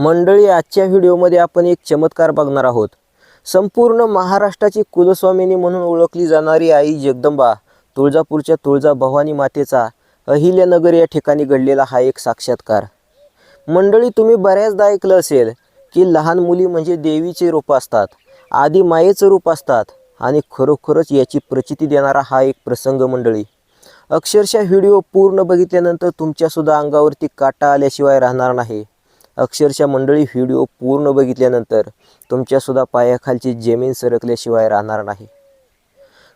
मंडळी आजच्या व्हिडिओमध्ये आपण एक चमत्कार बघणार आहोत. संपूर्ण महाराष्ट्राची कुलस्वामिनी म्हणून ओळखली जाणारी आई जगदंबा तुळजापूरच्या तुळजा भवानी मातेचा अहिल्यानगर या ठिकाणी घडलेला हा एक साक्षात्कार. मंडळी तुम्ही बऱ्याचदा ऐकलं असेल की लहान मुली म्हणजे देवीचे रूप असतात आधी मायेचं रूप असतात आणि खरोखरच याची प्रचिती देणारा हा एक प्रसंग मंडळी. अक्षरशः व्हिडिओ पूर्ण बघितल्यानंतर तुमच्यासुद्धा अंगावरती काटा आल्याशिवाय राहणार नाही. अक्षरशः मंडळी व्हिडिओ पूर्ण बघितल्यानंतर तुमच्यासुद्धा पायाखालची जमीन सरकल्याशिवाय राहणार नाही.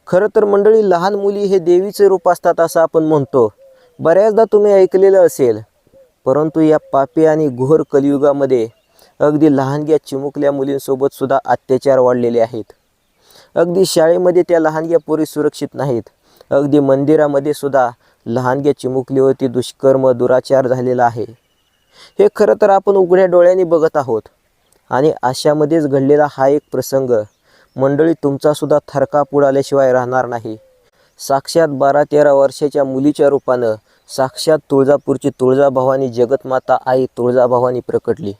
खरं तर मंडळी लहान मुली हे देवीचे रूप असतात असं आपण म्हणतो. बऱ्याचदा तुम्ही ऐकलेलं असेल. परंतु या पापी आणि घोर कलियुगामध्ये अगदी लहानग्या चिमुकल्या मुलींसोबतसुद्धा अत्याचार वाढलेले आहेत. अगदी शाळेमध्ये त्या लहानग्या पोरी सुरक्षित नाहीत. अगदी मंदिरामध्ये सुद्धा लहानग्या चिमुकलीवरती दुष्कर्म दुराचार झालेला आहे. हे खरं तर आपण उघड्या डोळ्यांनी बघत आहोत. आणि अशामध्येच घडलेला हा एक प्रसंग मंडळी तुमचासुद्धा थरकाप उडाल्याशिवाय राहणार नाही. साक्षात बारा तेरा वर्षाच्या मुलीच्या रूपानं साक्षात तुळजापूरची तुळजाभवानी जगतमाता आई तुळजाभवानी प्रकटली.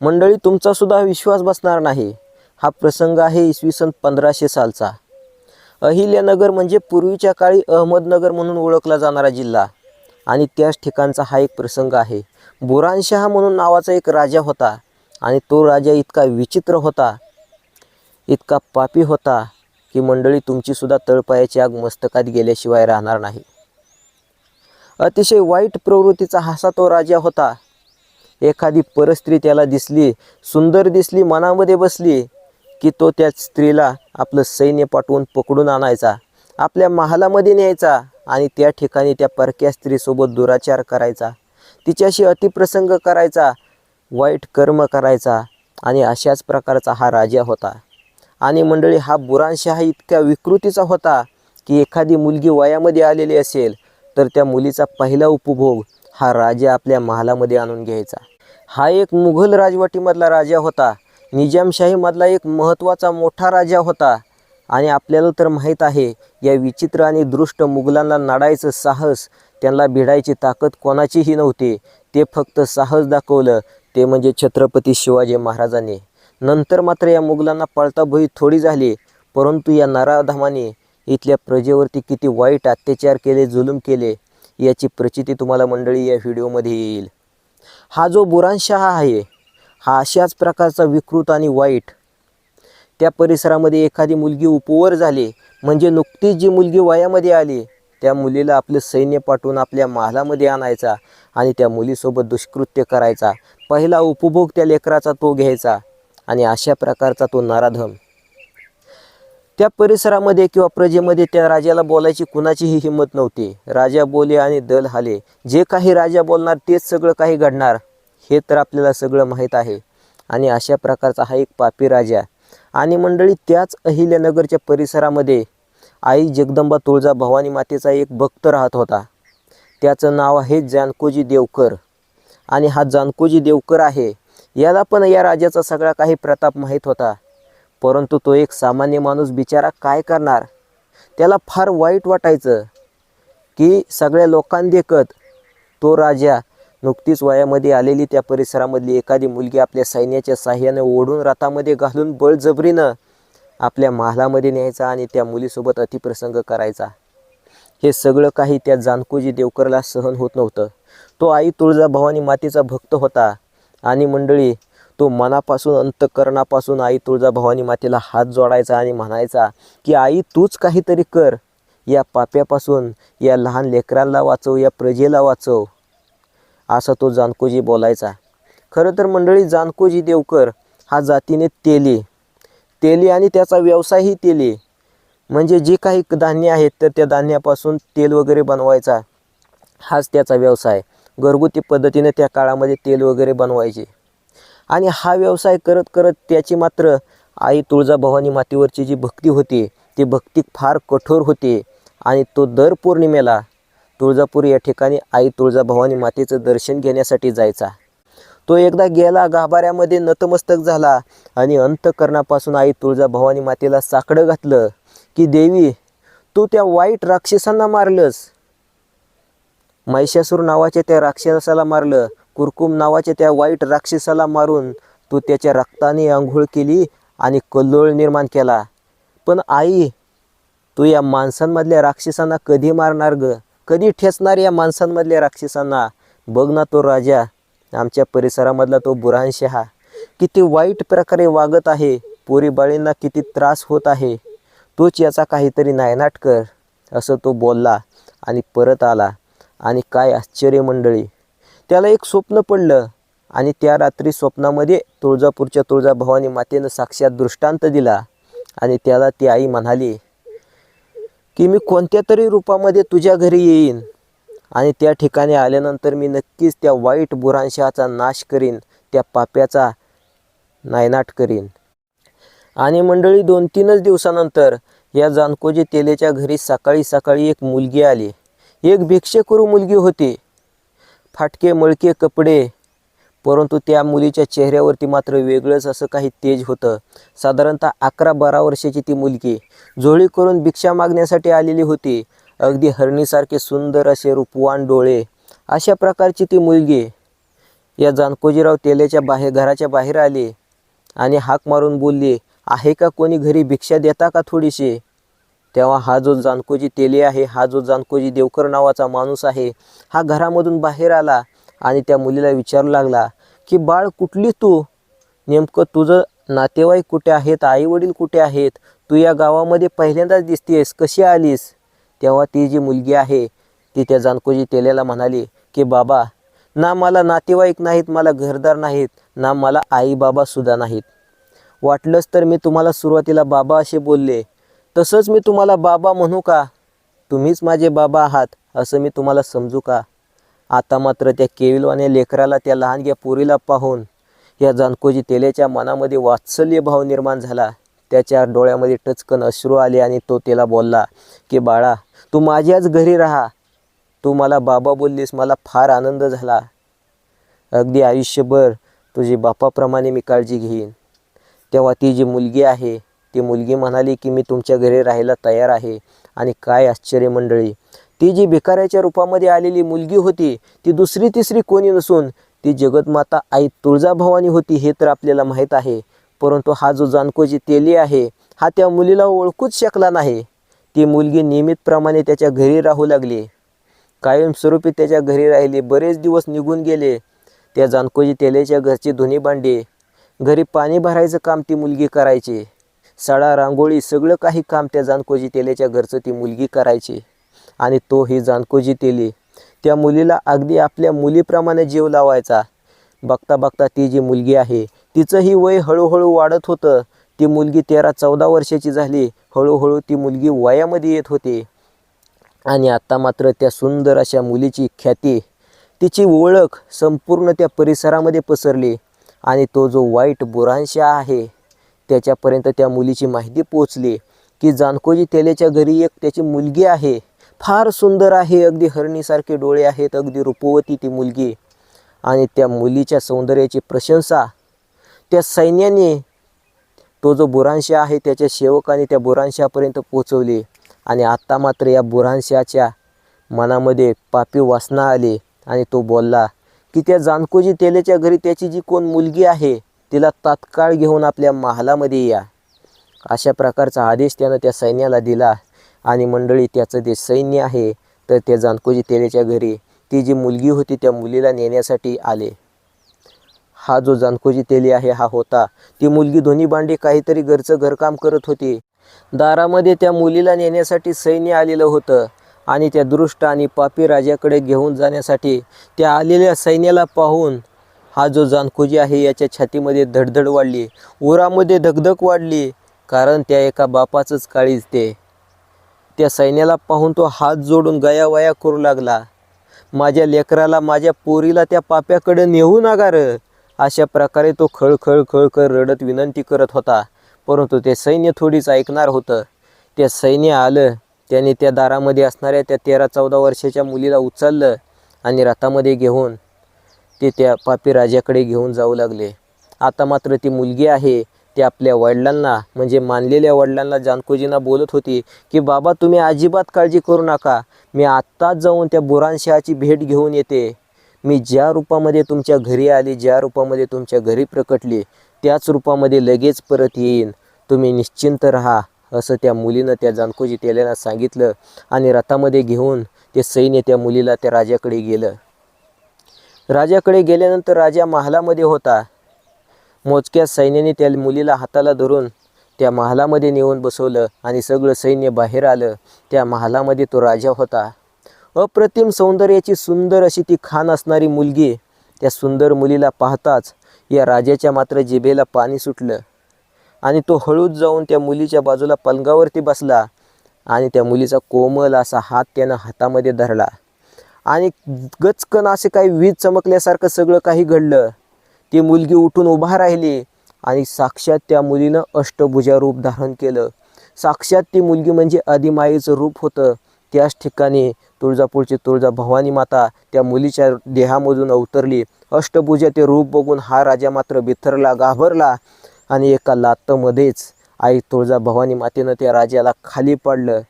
मंडळी तुमचासुद्धा विश्वास बसणार नाही. हा प्रसंग आहे इसवी सन पंधराशे सालचा. अहिल्यानगर म्हणजे पूर्वीच्या काळी अहमदनगर म्हणून ओळखला जाणारा जिल्हा. आणि त्याच ठिकाणचा हा एक प्रसंग आहे. बुरानशहा म्हणून नावाचा एक राजा होता आणि तो राजा इतका विचित्र होता इतका पापी होता की मंडळी तुमचीसुद्धा तळपायाची आग मस्तकात गेल्याशिवाय राहणार नाही. अतिशय वाईट प्रवृत्तीचा हासा तो राजा होता. एखादी परस्त्री त्याला दिसली सुंदर दिसली मनामध्ये बसली की तो त्या स्त्रीला आपलं सैन्य पाठवून पकडून आणायचा आपल्या महालामध्ये न्यायचा आणि त्या ठिकाणी त्या परक्या स्त्रीसोबत दुराचार करायचा. तिच्याशी अतिप्रसंग करायचा वाईट कर्म करायचा आणि अशाच प्रकारचा हा राजा होता. आणि मंडळी हा बुरांशहा इतक्या विकृतीचा होता की एखादी मुलगी वयामध्ये आलेली असेल तर त्या मुलीचा पहिला उपभोग हा राजा आपल्या महालामध्ये आणून घ्यायचा. हा एक मुघल राजवटीमधला राजा होता. निजामशाहीमधला एक महत्त्वाचा मोठा राजा होता. आणि आपल्याला तर माहीत आहे या विचित्र आणि दृष्ट मुघलांना नाडायचं साहस त्यांना भिडायची ताकद कोणाचीही नव्हती. ते फक्त साहस दाखवलं. ते म्हणजे छत्रपती शिवाजी महाराजांनी. नंतर मात्र या मुघलांना पळताभुई थोडी झाली. परंतु या नाराधामाने इथल्या प्रजेवरती किती वाईट अत्याचार केले जुलूम केले याची प्रचिती तुम्हाला मंडळी या व्हिडिओमध्ये येईल. हा जो बुरानशहा आहे हा अशाच प्रकारचा विकृत आणि वाईट. त्या परिसरामध्ये एखादी मुलगी उपवर झाली. म्हणजे नुकतीच जी मुलगी वयामध्ये आली त्या मुलीला आपलं सैन्य पाठवून आपल्या महालामध्ये आणायचा आणि त्या मुलीसोबत दुष्कृत्य करायचा. पहिला उपभोग त्या लेकराचा तो घ्यायचा आणि अशा प्रकारचा तो नराधम. त्या परिसरामध्ये किंवा प्रजेमध्ये त्या राजाला बोलायची कुणाचीही हिंमत नव्हती. राजा बोले आणि दल हाले. जे काही राजा बोलणार तेच सगळं काही घडणार. हे तर आपल्याला सगळं माहीत आहे. आणि अशा प्रकारचा हा एक पापी राजा. आणि मंडळी त्याच अहिल्यानगरच्या परिसरामध्ये आई जगदंबा तुळजा भवानी मातेचा एक भक्त राहत होता. त्याचं नाव आहे जानकोजी देवकर. आणि हा जानकोजी देवकर आहे याला पण या राजाचा सगळा काही प्रताप माहीत होता. परंतु तो एक सामान्य माणूस बिचारा काय करणार? त्याला फार वाईट वाटायचं की सगळ्या लोकांदेखत तो राजा नुकतीच वयामध्ये आलेली त्या परिसरामधली एखादी मुलगी आपल्या सैन्याच्या साह्याने ओढून रथामध्ये घालून बळजबरीनं आपल्या महालामध्ये न्यायचा आणि त्या मुलीसोबत अतिप्रसंग करायचा. हे सगळं काही त्या जानकोजी देवकरला सहन होत नव्हतं. तो आई तुळजाभवानी मातेचा भक्त होता आणि मंडळी तो मनापासून अंतकरणापासून आई तुळजाभवानी मातेला हात जोडायचा आणि म्हणायचा की आई तूच काहीतरी कर. या पाप्यापासून या लहान लेकरांना वाचव या प्रजेला वाचव. असा तो जानकोजी बोलायचा. खरं तर मंडळी जानकोजी देवकर हा जातीने तेली तेली आणि त्याचा व्यवसायही तेली. म्हणजे जे काही धान्य आहेत तर त्या धान्यापासून तेल वगैरे बनवायचा हाच त्याचा व्यवसाय. घरगुती पद्धतीने त्या काळामध्ये तेल वगैरे बनवायचे. आणि हा व्यवसाय करत करत त्याची मात्र आई तुळजाभवानी मातेवरची जी भक्ती होती ती भक्ती फार कठोर होती. आणि तो दर पौर्णिमेला तुळजापूर या ठिकाणी आई तुळजाभवानी मातेचं दर्शन घेण्यासाठी जायचा. तो एकदा गेला गाभाऱ्यामध्ये नतमस्तक झाला आणि अंतकरणापासून आई तुळजाभवानी मातेला साकडं घातलं की देवी तू त्या वाईट राक्षसांना मारलंस. महिषासूर नावाच्या त्या राक्षसाला मारलं कुरकुम नावाच्या त्या वाईट राक्षसाला मारून तू त्याच्या रक्ताने आंघोळ केली आणि कल्लोळ निर्माण केला. पण आई तू या माणसांमधल्या राक्षसांना कधी मारणार ग? कधी ठेचणार या माणसांमधल्या राक्षसांना? बघ ना तो राजा आमच्या परिसरामधला तो बुरानशहा किती वाईट प्रकारे वागत आहे. पोरीबाळींना किती त्रास होत आहे. तोच याचा काहीतरी नायनाट कर असं तो बोलला आणि परत आला. आणि काय आश्चर्य मंडळी. त्याला एक स्वप्न पडलं आणि त्या रात्री स्वप्नामध्ये तुळजापूरच्या तुळजाभवानी मातेनं साक्षात दृष्टांत दिला आणि त्याला ती आई म्हणाली की मी कोणत्या तरी रूपामध्ये तुझ्या घरी येईन. आणि त्या ठिकाणी आल्यानंतर मी नक्कीच त्या वाईट बुरांशाचा नाश करीन त्या पाप्याचा नायनाट करीन. आणि मंडळी दोन तीनच दिवसानंतर या जानकोजी तेलेच्या घरी सकाळी सकाळी एक मुलगी आली. एक भिक्षेकरू मुलगी होती. फाटके मळके कपडे परंतु त्या मुलीच्या चेहऱ्यावरती मात्र वेगळंच असं काही तेज होतं. साधारणतः अकरा बारा वर्षाची ती मुलगी. झोळी करून भिक्षा मागण्यासाठी आलेली होती. अगदी हरणीसारखे सुंदर असे रूपवान डोळे. अशा प्रकारची ती मुलगी. या जानकोजीराव तेलेच्या बाहेर घराच्या बाहेर आली आणि हाक मारून बोलली आहे का कोणी घरी भिक्षा देता का थोडीशी? तेव्हा हा जो जानकोजी तेले आहे हा जो जानकोजी देवकर नावाचा माणूस आहे हा घरामधून बाहेर आला आणि त्या मुलीला विचारू लागला की बाळ कुठली तू? नेमकं तुझं नातेवाईक कुठे आहेत? आईवडील कुठे आहेत? तू या गावामध्ये पहिल्यांदाच दिसतेस कशी आलीस? तेव्हा ती जी मुलगी आहे ती त्या जानकोजी तेलेला म्हणाली की बाबा ना मला नातेवाईक नाहीत मला घरदार नाहीत ना मला आई बाबासुद्धा नाहीत. वाटलंच तर मी तुम्हाला सुरुवातीला बाबा असे बोलले. तसंच मी तुम्हाला बाबा म्हणू का? तुम्हीच माझे बाबा आहात असं मी तुम्हाला समजू का? आता मात्र त्या केविलवाने लेकराला त्या लहानग्या पोरीला पाहून या जानकोजी तेल्याच्या मनामध्ये वात्सल्य भाव निर्माण झाला. त्याच्या डोळ्यामध्ये टचकन अश्रू आले आणि तो त्याला बोलला की बाळा तू माझ्याच घरी राहा. तू मला बाबा बोललीस मला फार आनंद झाला. अगदी आयुष्यभर तुझी बापाप्रमाणे मी काळजी घेईन. तेव्हा ती जी मुलगी आहे ती मुलगी म्हणाली की मी तुमच्या घरी राहायला तयार आहे. आणि काय आश्चर्य मंडळी. ती जी भिकाऱ्याच्या रूपामध्ये आलेली मुलगी होती ती दुसरी तिसरी कोणी नसून ती जगतमाता आई तुळजाभवानी होती हे तर आपल्याला माहीत आहे. परंतु हा जो जानकोजी तेली आहे हा त्या मुलीला ओळखूच शकला नाही. ती मुलगी नियमितप्रमाणे त्याच्या घरी राहू लागली. कायमस्वरूपी त्याच्या घरी राहिले. बरेच दिवस निघून गेले. त्या जानकोजी तेलेच्या घरची धुनी भांडी घरी पाणी भरायचं काम ती मुलगी करायची. सडा रांगोळी सगळं काही काम त्या जानकोजी तेलेच्या घरचं ती मुलगी करायची. आणि तो ही जानकोजी तेली. त्या मुलीला अगदी आपल्या मुलीप्रमाणे जीव लावायचा. बघता बघता ती जी मुलगी आहे तिचंही वय हळूहळू वाढत होतं. ती मुलगी तेरा चौदा वर्षाची झाली. हळूहळू ती मुलगी वयामध्ये येत होती. आणि आता मात्र त्या सुंदर अशा मुलीची ख्याती तिची ओळख संपूर्ण त्या परिसरामध्ये पसरली. आणि तो जो वाईट बुरांशा आहे त्याच्यापर्यंत त्या मुलीची माहिती पोचली की जानकोजी तेलेच्या घरी एक त्याची मुलगी आहे. फार सुंदर आहे अगदी हरणीसारखे डोळे आहेत अगदी रूपवती ती मुलगी. आणि त्या मुलीच्या सौंदर्याची प्रशंसा त्या सैन्याने तो जो बुरांशा आहे त्याच्या सेवकाने त्या बुरांशापर्यंत पोचवली. आणि आत्ता मात्र या बुरांशाच्या मनामध्ये पापी वासना आली आणि तो बोलला की त्या जानकोजी तेलेच्या घरी त्याची जी कोण मुलगी आहे तिला तात्काळ घेऊन आपल्या महालामध्ये या. अशा प्रकारचा आदेश त्यानं त्या सैन्याला दिला. आणि मंडळी त्याचं जे सैन्य आहे तर त्या जानकोजी तेलेच्या घरी ती जी मुलगी होती त्या मुलीला नेण्यासाठी आले. हा जो जानकोजी तेली आहे हा होता. ती मुलगी दोन्ही भांडी काहीतरी घरचं घरकाम करत होती. दारामध्ये त्या मुलीला नेण्यासाठी सैन्य आलेलं होतं आणि त्या दृष्ट आणि पापी राजाकडे घेऊन जाण्यासाठी त्या आलेल्या सैन्याला पाहून हा जो जानकोजी आहे याच्या छातीमध्ये धडधड वाढली. उरामध्ये धगधग वाढली कारण त्या एका बापाचंच काळीज ते. त्या सैन्याला पाहून तो हात जोडून गयावया करू लागला. माझ्या लेकराला माझ्या पोरीला त्या पाप्याकडे नेऊ नका अशा प्रकारे तो खळखळ खळखळ रडत विनंती करत होता. परंतु ते सैन्य थोडीच ऐकणार होतं. त्या सैन्य आलं. त्याने त्या दारामध्ये असणाऱ्या त्या तेरा चौदा वर्षाच्या मुलीला उचललं आणि रथामध्ये घेऊन ते त्या पापी राजाकडे घेऊन जाऊ लागले. आता मात्र ती मुलगी आहे. ती आपल्या वडिलांना म्हणजे मानलेल्या वडिलांना जानकोजींना बोलत होती की बाबा तुम्ही अजिबात काळजी करू नका. मी आत्ताच जाऊन त्या बुरानशहाची भेट घेऊन येते. मी ज्या रूपामध्ये तुमच्या घरी आले ज्या रूपामध्ये तुमच्या घरी प्रकटले त्याच रूपामध्ये लगेच परत येईन. तुम्ही निश्चिंत राहा असं त्या मुलीनं त्या जानकोजी तेल्याला सांगितलं आणि रथामध्ये घेऊन ते सैन्य त्या मुलीला त्या राजाकडे गेलं. राजाकडे गेल्यानंतर राजा महालामध्ये होता. मोजक्या सैन्याने त्या मुलीला हाताला धरून त्या महालामध्ये नेऊन बसवलं आणि सगळं सैन्य बाहेर आलं. त्या महालामध्ये तो राजा होता. अप्रतिम सौंदर्याची सुंदर अशी ती खान असणारी मुलगी त्या सुंदर मुलीला पाहताच या राजाच्या मात्र जिभेला पाणी सुटलं. आणि तो हळूच जाऊन त्या मुलीच्या बाजूला पलंगावरती बसला आणि त्या मुलीचा कोमल असा हात त्यानं हातामध्ये धरला. आणि गचकन असे काही वीज चमकल्यासारखं सगळं काही घडलं. ती मुलगी उठून उभा राहिली आणि साक्षात त्या मुलीनं अष्टभुजा रूप धारण केलं. साक्षात ती मुलगी म्हणजे आदिमाईचं रूप होतं. त्याच ठिकाणी तुळजापूरची तुळजा भवानी माता त्या मुलीच्या देहामधून अवतरली. अष्टभुजा ते रूप बघून हा राजा मात्र बिथरला घाबरला आणि एका लातमध्येच आई तुळजा भवानी मातेनं त्या राजाला खाली पाडलं.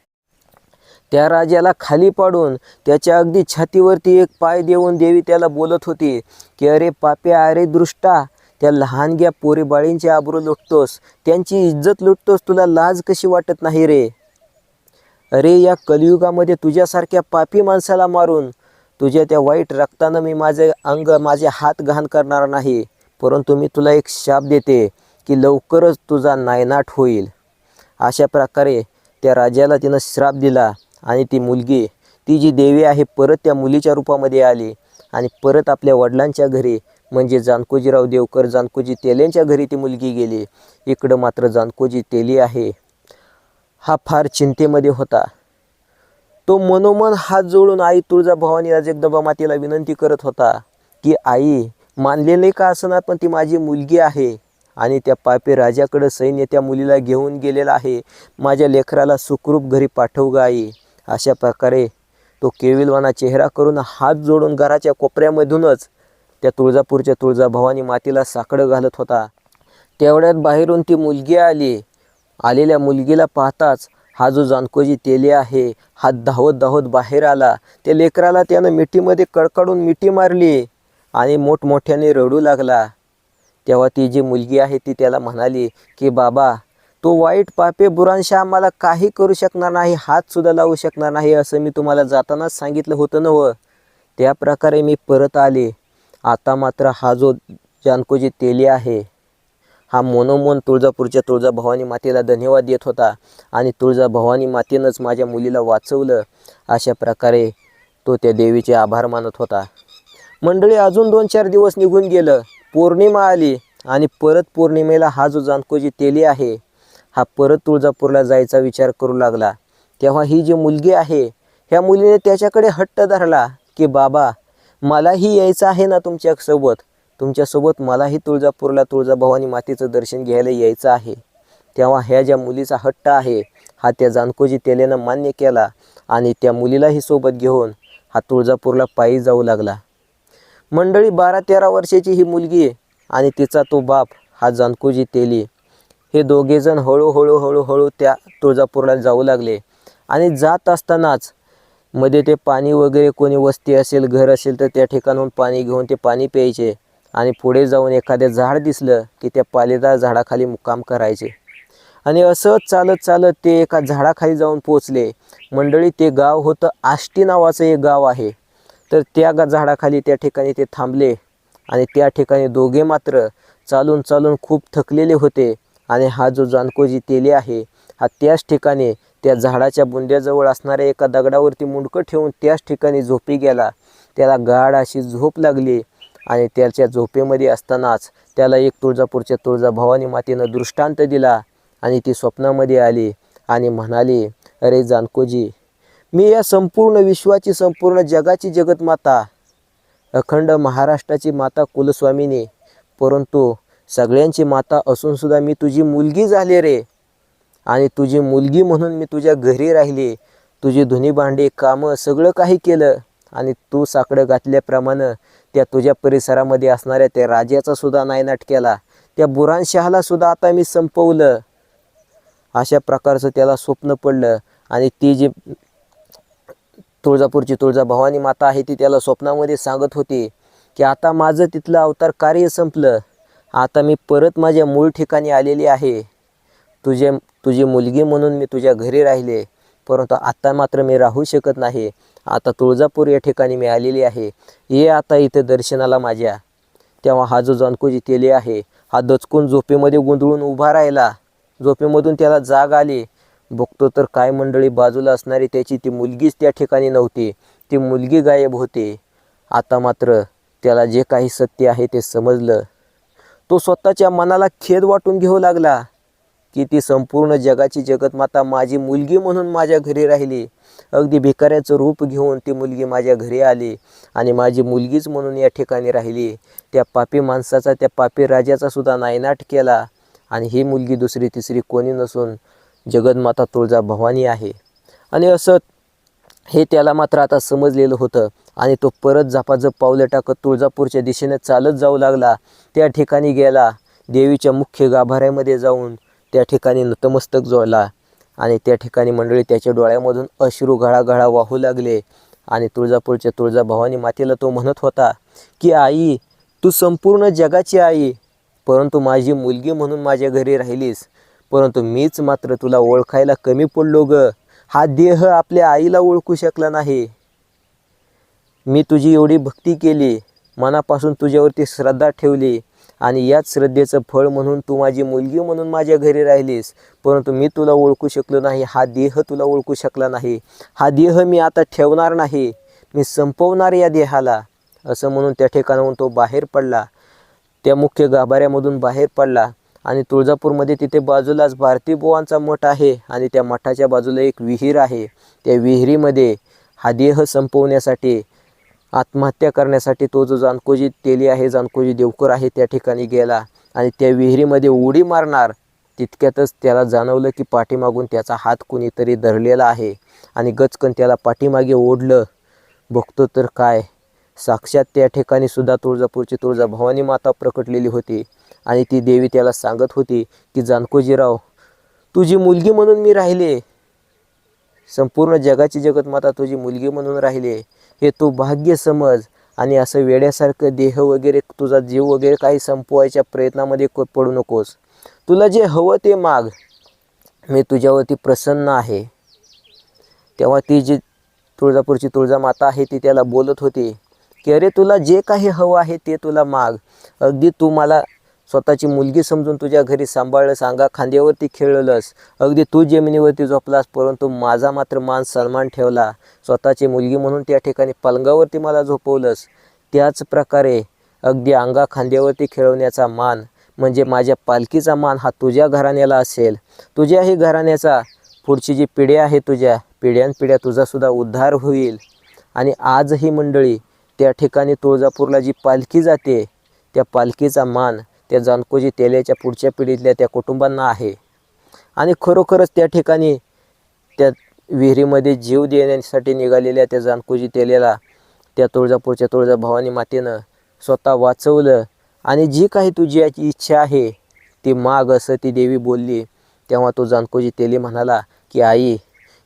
त्या राजाला खाली पाडून त्याच्या अगदी छातीवरती एक पाय देऊन देवी त्याला बोलत होती की अरे पाप्या अरे दृष्टा त्या लहानग्या पोरीबाळींचे आबरू लुटतोस. त्यांची इज्जत लुटतोस. तुला लाज कशी वाटत नाही रे? अरे या कलियुगामध्ये तुझ्यासारख्या पापी माणसाला मारून तुझ्या त्या वाईट रक्तानं मी माझे अंग माझे हात घाण करणार नाही परंतु मी तुला एक शाप देते की लवकरच तुझा नायनाट होईल. अशा प्रकारे त्या राजाला तिनं श्राप दिला आणि ती मुलगी ती जी देवी आहे परत त्या मुलीच्या रूपामध्ये आली आणि परत आपल्या वडिलांच्या घरी म्हणजे जानकोजीराव देवकर जानकोजी तेलेंच्या घरी ती मुलगी गेली. इकडं मात्र जानकोजी तेली आहे. हा फार चिंतेमध्ये होता. तो मनोमन हात जोडून आई तुळजाभवानी जगदंबा मातेला विनंती करत होता की आई मानलेले का असणार पण ती माझी मुलगी आहे आणि त्या पापी राजाकडं सैन्य त्या मुलीला घेऊन गेलेला आहे. माझ्या लेकराला सुखरूप घरी पाठव ग आई. अशा प्रकारे तो केविलवाना चेहरा करून हात जोडून घराच्या कोपऱ्यामधूनच त्या तुळजापूरच्या तुळजाभवानी मातीला साकडं घालत होता. तेवढ्यात बाहेरून ती मुलगी आली. आलेल्या मुलगीला पाहताच हा जो जानकोजी तेले आहे हा धावत धावत बाहेर आला. त्या लेकराला त्यानं मिठीमध्ये कडकडून मिठी मारली आणि मोठमोठ्याने रडू लागला. तेव्हा ती जी मुलगी आहे ती त्याला म्हणाली की बाबा तो वाईट पापे बुरांशा आम्हाला काही करू शकणार नाही हातसुद्धा लावू शकणार नाही असं मी तुम्हाला जातानाच सांगितलं होतं न व त्या प्रकारे मी परत आले. आता मात्र हा जो जानकोजी तेली आहे हा मनोमन तुळजापूरच्या तुळजा भवानी मातेला धन्यवाद देत होता आणि तुळजा भवानी मातेनंच माझ्या मुलीला वाचवलं. अशा प्रकारे तो त्या देवीचे आभार मानत होता. मंडळी अजून दोन चार दिवस निघून गेलं. पौर्णिमा आली आणि परत पौर्णिमेला हा जो जानकोजी तेली आहे हा परत तुळजापूरला जायचा विचार करू लागला. तेव्हा ही जी मुलगी आहे ह्या मुलीने त्याच्याकडे हट्ट धरला की बाबा मलाही यायचं आहे ना तुमच्यासोबत. तुमच्यासोबत मलाही तुळजापूरला तुळजाभवानी मातेचं दर्शन घ्यायला यायचं आहे. तेव्हा ह्या ज्या मुलीचा हट्ट आहे हा त्या जानकोजी तेलेनं मान्य केला आणि त्या मुलीलाही सोबत घेऊन हा तुळजापूरला पायी जाऊ लागला. मंडळी बारा तेरा वर्षाची ही मुलगी आणि तिचा तो बाप हा जानकोजी तेली. हे दोघेजण हळूहळू हळूहळू त्या तुळजापूरला जाऊ लागले आणि जात असतानाच मध्ये ते पाणी वगैरे कोणी वस्ती असेल घर असेल तर त्या ठिकाणून पाणी घेऊन ते पाणी प्यायचे. आणि पुढे जाऊन एखादं झाड दिसलं की त्या पालेदार झाडाखाली मुक्काम करायचे. आणि असंच चालत चालत ते एका झाडाखाली जाऊन पोचले. मंडळी ते गाव होतं आष्टी नावाचं एक गाव आहे. तर त्या गा झाडाखाली त्या ठिकाणी ते थांबले. आणि त्या ठिकाणी दोघे मात्र चालून चालून खूप थकलेले होते. आणि हा जो जानकोजी तेले आहे हा त्याच ठिकाणी त्या झाडाच्या बुंद्याजवळ असणाऱ्या एका दगडावरती मुंडकं ठेवून त्याच ठिकाणी झोपी गेला. त्याला गाढ अशी झोप लागली. आणि त्याच्या झोपेमध्ये असतानाच त्याला एक तुळजापूरच्या तुळजा भवानी मातेनं दृष्टांत दिला आणि ती स्वप्नामध्ये आली आणि म्हणाली अरे जानकोजी मी या संपूर्ण विश्वाची संपूर्ण जगाची जगतमाता अखंड महाराष्ट्राची माता कुलस्वामीने परंतु सगळ्यांची माता असूनसुद्धा मी तुझी मुलगी झाले रे. आणि तुझी मुलगी म्हणून मी तुझ्या घरी राहिली. तुझी धुनी भांडी कामं सगळं काही केलं. आणि तू साकडं घातल्याप्रमाणे त्या तुझ्या परिसरामध्ये असणाऱ्या त्या राजाचा सुद्धा नायनाट केला. त्या बुरानशहाला सुद्धा आता मी संपवलं. अशा प्रकारचं त्याला स्वप्न पडलं. आणि ती जी तुळजापूरची तुळजा भवानी माता आहे ती त्याला स्वप्नामध्ये सांगत होती की आता माझं तिथलं अवतार कार्य संपलं. आता मी परत माझ्या मूळ ठिकाणी आलेली आहे. तुझे तुझी मुलगी म्हणून मी तुझ्या घरी राहिले. परंतु आत्ता मात्र मी राहू शकत नाही. आता तुळजापूर या ठिकाणी मी आलेली आहे. ये आता इथे दर्शनाला माझ्या. तेव्हा हा जो जानकोजी तेले आहे हा दचकून झोपेमध्ये गोंधळून उभा राहिला. झोपेमधून त्याला जाग आली. बघतो तर काय मंडळी बाजूला असणारी त्याची ती मुलगीच त्या ठिकाणी नव्हती. ती मुलगी गायब होते. आता मात्र त्याला जे काही सत्य आहे ते समजलं. तो स्वतःच्या मनाला खेद वाटून घेऊ लागला. की ती संपूर्ण जगाची जगतमाता माझी मुलगी म्हणून माझ्या घरी राहिली. अगदी भिकाऱ्याचं रूप घेऊन ती मुलगी माझ्या घरी आली आणि माझी मुलगीच म्हणून या ठिकाणी राहिली. त्या पापी माणसाचा त्या पापी राजाचा सुद्धा नायनाट केला आणि ही मुलगी दुसरी तिसरी कोणी नसून जगतमाता तुळजा भवानी आहे. आणि असं हे त्याला मात्र आता समजलेलं होतं आणि तो परत झपाझप पावलं टाकत तुळजापूरच्या दिशेने चालत जाऊ लागला. त्या ठिकाणी गेला. देवीच्या मुख्य गाभाऱ्यामध्ये जाऊन त्या ठिकाणी नतमस्तक जोडला आणि त्या ठिकाणी मंडळी त्याच्या डोळ्यामधून अश्रू घळाघळा वाहू लागले. आणि तुळजापूरच्या तुळजा भवानी मातेला तो म्हणत होता की आई तू संपूर्ण जगाची आई परंतु माझी मुलगी म्हणून माझ्या घरी राहिलीस. परंतु मीच मात्र तुला ओळखायला कमी पडलो ग. हा देह आपल्या आईला ओळखू शकला नाही. मी तुझी एवढी भक्ती केली. मनापासून तुझ्यावरती श्रद्धा ठेवली. आणि याच श्रद्धेचं फळ म्हणून तू माझी मुलगी म्हणून माझ्या घरी राहिलीस. परंतु मी तुला ओळखू शकलो नाही हा देह तुला ओळखू शकला नाही. हा देह मी आता ठेवणार नाही. मी संपवणार या देहाला. असं म्हणून त्या ठिकाणाहून तो बाहेर पडला. त्या मुख्य गाभाऱ्यामधून बाहेर पडला आणि तुळजापूरमध्ये तिथे बाजूलाच भारती बुवांचा मठ आहे आणि त्या मठाच्या बाजूला एक विहीर आहे. त्या विहिरीमध्ये हा देह संपवण्यासाठी आत्महत्या करण्यासाठी तो जो जानकोजी तेली आहे जानकोजी देवकर आहे त्या ठिकाणी गेला आणि त्या विहिरीमध्ये उडी मारणार तितक्यातच त्याला जाणवलं की पाठीमागून त्याचा हात कुणीतरी धरलेला आहे आणि गचकन त्याला पाठीमागे ओढलं. बघतो तर काय? साक्षात त्या ठिकाणी सुद्धा तुळजापूरची तुळजा भवानी माता प्रकटलेली होती आणि ती देवी त्याला सांगत होती की जानकोजीराव तुझी मुलगी म्हणून मी राहिले. संपूर्ण जगाची जगतमाता तुझी मुलगी म्हणून राहिले हे तू भाग्य समज. आणि असं वेड्यासारखं देह वगैरे तुझा जीव वगैरे काही संपवायच्या प्रयत्नामध्ये को पडू नकोस. तुला जे हवं ते माग. मी तुझ्यावरती प्रसन्न आहे. तेव्हा ती जी तुळजापूरची तुळजा माता आहे ती त्याला बोलत होती की अरे तुला जे काही हवं आहे ते तुला माग. अगदी तू मला स्वतःची मुलगी समजून तुझ्या घरी सांभाळलं सांगा खांद्यावरती खेळलंस. अगदी तू जमिनीवरती झोपलास परंतु माझा मात्र मान सन्मान ठेवला. स्वतःची मुलगी म्हणून त्या ठिकाणी पलंगावरती मला झोपवलंस. त्याच प्रकारे अगदी अंगा खांद्यावरती खेळवण्याचा मान म्हणजे माझ्या पालखीचा मान हा तुझ्या घराण्याला असेल. तुझ्याही घराण्याचा. पुढची जी पिढ्या आहे तुझ्या पिढ्यानपिढ्या तुझासुद्धा उद्धार होईल. आणि आजही मंडळी त्या ठिकाणी तुळजापूरला जी पालखी जाते त्या पालखीचा मान त्या जानकोजी तेल्याच्या पुढच्या पिढीतल्या त्या कुटुंबांना आहे. आणि खरोखरच त्या ठिकाणी त्या विहिरीमध्ये जीव देण्यासाठी निघालेल्या त्या जानकोजी तेल्याला त्या तुळजापूरच्या तुळजा भवानी मातेनं स्वतः वाचवलं. आणि जी काही तुझ्याची इच्छा आहे ती माग असं ती देवी बोलली. तेव्हा तो जानकोजी तेली म्हणाला की आई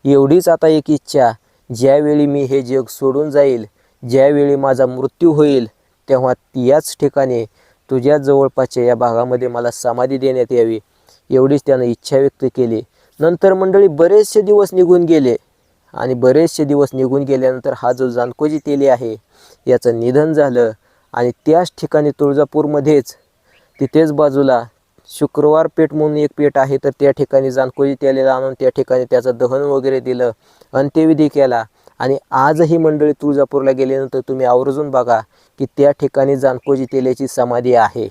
एवढीच आता एक इच्छा. ज्यावेळी मी हे जग सोडून जाईल ज्यावेळी माझा मृत्यू होईल तेव्हा याच ठिकाणी तुझ्या जवळपासच्या या भागामध्ये मला समाधी देण्यात यावी एवढीच त्यानं इच्छा व्यक्त केली. नंतर मंडळी बरेचसे दिवस निघून गेले आणि बरेचसे दिवस निघून गेल्यानंतर हा जो जानकोजी तेली आहे याचं निधन झालं आणि त्याच ठिकाणी तुळजापूरमध्येच तिथेच बाजूला शुक्रवार पेठ म्हणून एक पेठ आहे तर त्या ठिकाणी जानकोजी तेलेला आणून त्या ठिकाणी त्याचं दहन वगैरे दिलं अंत्यविधी केला. आणि आजही मंडळी तुळजापूरला गेल्यानंतर तुम्ही आवर्जून बघा की त्या ठिकाणी जानकोजी तेल्याची समाधी आहे.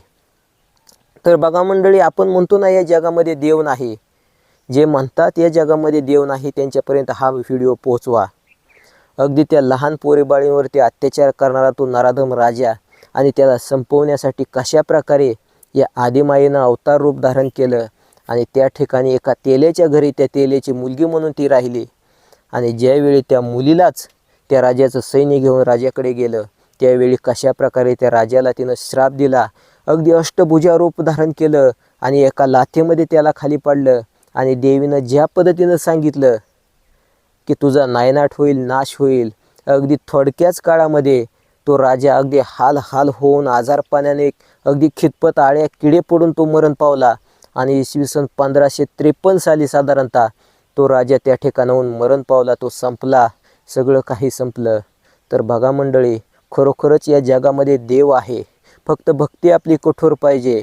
तर बघा मंडळी आपण म्हणतो ना या जगामध्ये देव नाही. जे म्हणतात या जगामध्ये देव नाही त्यांच्यापर्यंत हा व्हिडिओ पोहोचवा. अगदी त्या लहान पोरेबाळींवरती अत्याचार करणारा तो नराधम राजा आणि त्याला संपवण्यासाठी कशा प्रकारे या आदिमाईनं अवतार रूप धारण केलं आणि त्या ठिकाणी एका तेल्याच्या घरी त्या तेल्याची मुलगी म्हणून ती राहिली. आणि ज्यावेळी त्या मुलीलाच त्या राजाचं सैन्य घेऊन राजाकडे गेलं त्यावेळी कशा प्रकारे त्या राजाला तिनं श्राप दिला अगदी अष्टभुजा रूप धारण केलं आणि एका लाथेमध्ये त्याला खाली पाडलं आणि देवीनं ज्या पद्धतीनं सांगितलं की तुझा नायनाट होईल नाश होईल अगदी थोडक्याच काळामध्ये तो राजा अगदी हाल हाल होऊन आजारपणाने अगदी खितपत आळ्या किडे पडून तो मरण पावला. आणि इसवी सन पंधराशे त्रेपन्न साली साधारणतः तो राजा त्या ठिकाणाहून मरण पावला तो संपला. सगळं काही संपलं. तर बघा मंडळी खरोखरच या जगामध्ये देव आहे. फक्त भक्ती आपली कठोर पाहिजे.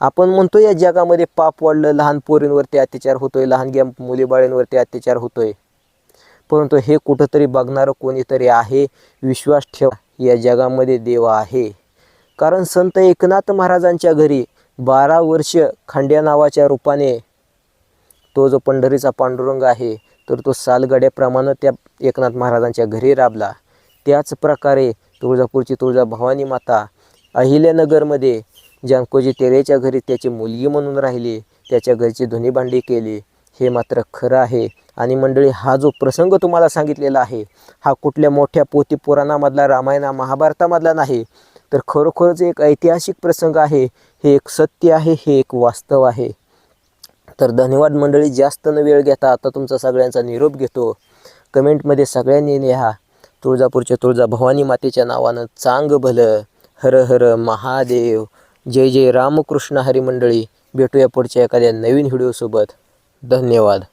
आपण म्हणतो या जगामध्ये पाप वाढलं लहान पोरींवरती अत्याचार होतोय लहानग्या मुलीबाळींवरती अत्याचार होतोय. परंतु हे कुठंतरी बघणारं कोणीतरी आहे? विश्वास ठेव या जगामध्ये देव आहे. कारण संत एकनाथ महाराजांच्या घरी बारा वर्ष खांड्या नावाच्या रूपाने तो जो पंढरीचा पांडुरंग आहे तर तो सालगड्याप्रमाणे त्या एकनाथ महाराजांच्या घरी राबला. त्याच प्रकारे तुळजापूरची तुळजा भवानी माता अहिल्यानगरमध्ये जानकोजी तेरेच्या घरी त्याची मुलगी म्हणून राहिली. त्याच्या घरची धुनी भांडी केली. हे मात्र खरं आहे. आणि मंडळी हा जो प्रसंग तुम्हाला सांगितलेला आहे हा कुठल्या मोठ्या पोती पुराणामधला रामायणा महाभारतामधला नाही तर खरोखरच एक ऐतिहासिक प्रसंग आहे. हे एक सत्य आहे हे एक वास्तव आहे. तर धन्यवाद मंडळी जास्त न वेळ घेता आता तुमचा सगळ्यांचा निरोप घेतो. कमेंटमध्ये सगळ्यांनी लिहा तुळजापूरच्या तुळजा भवानी मातेच्या नावानं चांग भलं हर हर महादेव. जय जय रामकृष्ण हरी मंडळी. भेटूया पुढच्या एखाद्या नवीन व्हिडिओसोबत. धन्यवाद.